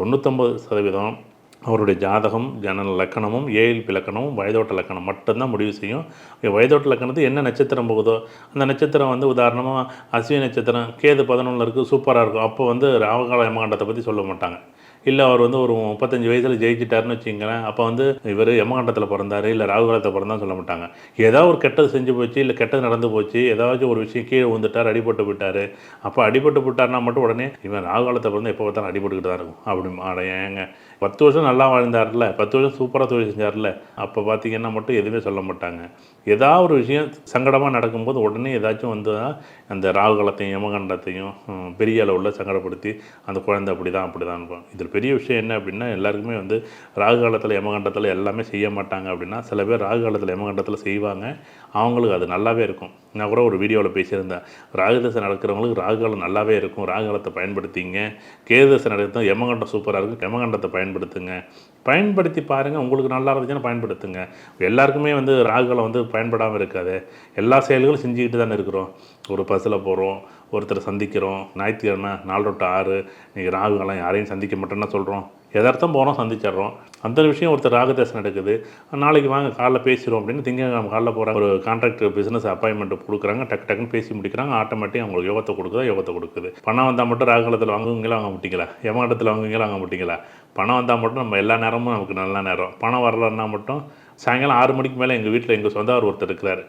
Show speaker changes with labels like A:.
A: தொண்ணூத்தொம்பது சதவீதம் அவருடைய ஜாதகம் ஜனன லக்கணமும் ஏஎல் இலக்கணமும் வயதோட்ட லக்கணம் மட்டும்தான் முடிவு செய்யும். வயதோட்ட லக்கணத்து என்ன நட்சத்திரம் போகுதோ அந்த நட்சத்திரம் வந்து உதாரணமாக அஸ்வினி நட்சத்திரம் கேது பதினொன்றில் இருக்குது சூப்பராக இருக்கும். அப்போ வந்து ராவகால யமகாண்டத்தை பற்றி சொல்ல மாட்டாங்க. இல்லை அவர் வந்து ஒரு முப்பத்தஞ்சு வயசில் ஜெயிச்சிட்டாருன்னு வச்சுங்களேன் அப்போ வந்து இவர் யமகண்டத்தில் பிறந்தார் இல்லை ராகுகாலத்தில் பிறந்தான்னு சொல்ல மாட்டாங்க. ஏதாவது ஒரு கெட்டது செஞ்சு போச்சு இல்லை கெட்டது நடந்து போச்சு ஏதாச்சும் ஒரு விஷயம் கீழே விழுந்துட்டார் அடிபட்டு விட்டார் அப்போ அடிபட்டு விட்டார்னா மட்டும் உடனே இவன் ராகுகாலத்தை பிறந்து எப்போ பார்த்தாலும் அடிபட்டுக்கிட்டு தான் இருக்கும். அப்படி ஆட ஏங்க. பத்து வருஷம் நல்லா வாழ்ந்தார்ல பத்து வருஷம் சூப்பராக தொழில் செஞ்சார்ல அப்போ பார்த்தீங்கன்னா மட்டும் எதுவுமே சொல்ல மாட்டாங்க. ஏதாவது ஒரு விஷயம் சங்கடமாக நடக்கும்போது உடனே ஏதாச்சும் வந்து அந்த ராகுகாலத்தையும் யமகண்டத்தையும் பெரிய அளவில் சங்கடப்படுத்தி அந்த குழந்தை அப்படி தான் அப்படி தான் இதில் பெரிய விஷயம் என்ன அப்படின்னா எல்லாருக்குமே வந்து ராகு காலத்தில் யமகண்டத்தில் எல்லாமே செய்ய மாட்டாங்க அப்படின்னா சில பேர் ராகு காலத்தில் யமகண்டத்தில் செய்வாங்க. அவங்களுக்கு அது நல்லாவே இருக்கும். நான் கூட ஒரு வீடியோவில் பேசியிருந்தேன். ராகுதசை நடக்கிறவங்களுக்கு ராகு காலம் நல்லாவே இருக்கும். ராகுகாலத்தை பயன்படுத்திங்க. கேதுதசை நடக்கிறது யமகண்டம் சூப்பராக இருக்கும் யமகண்டத்தை பயன்படுத்துங்க. பயன்படுத்தி பாருங்கள் உங்களுக்கு நல்லா இருந்துச்சுன்னா பயன்படுத்துங்க. எல்லாருக்குமே வந்து ராகுகாலம் வந்து பயன்படாமல் இருக்காது. எல்லா செயல்களும் செஞ்சுக்கிட்டு தானே இருக்கிறோம். ஒரு பஸ்ஸில் போகிறோம் ஒருத்தரை சந்திக்கிறோம். ஞாயிற்றுக்கிழமை நாலு டு ஆறு. நீங்கள் ராகுகாலம் யாரையும் சந்திக்க மாட்டோம்னா சொல்கிறோம் எதார்த்தம் போகிறோம் சந்திச்சிடுறோம். அந்த விஷயம் ஒருத்தர் ராகதேசம் நடக்குது நாளைக்கு வாங்க காலைல பேசிடுவோம் அப்படின்னு திங்கக்கிழமை காலைல போகிற ஒரு கான்ட்ராக்ட் பிஸ்னஸ் அப்பாயின்மெண்ட் கொடுக்குறாங்க. டக்கு டக்குன்னு பேசி முடிக்கிறாங்க. ஆட்டோமேட்டிக் அவங்களுக்கு யோகத்தை கொடுக்குதா? யோகத்தை கொடுக்குது. பணம் வந்தால் மட்டும் ராகலத்தில் வாங்குவீங்களா? வாங்க மாட்டீங்களா? யமகண்டத்தில் வாங்குவீங்களா? வாங்க மாட்டீங்களா? பணம் வந்தால் மட்டும் நம்ம எல்லா நேரமும் நமக்கு நல்ல நேரம். பணம் வரலன்னா மட்டும் சாயங்காலம் ஆறு மணிக்கு மேலே எங்கள் வீட்டில் எங்கள் சொந்தவர் ஒருத்தர் இருக்கிறாரு.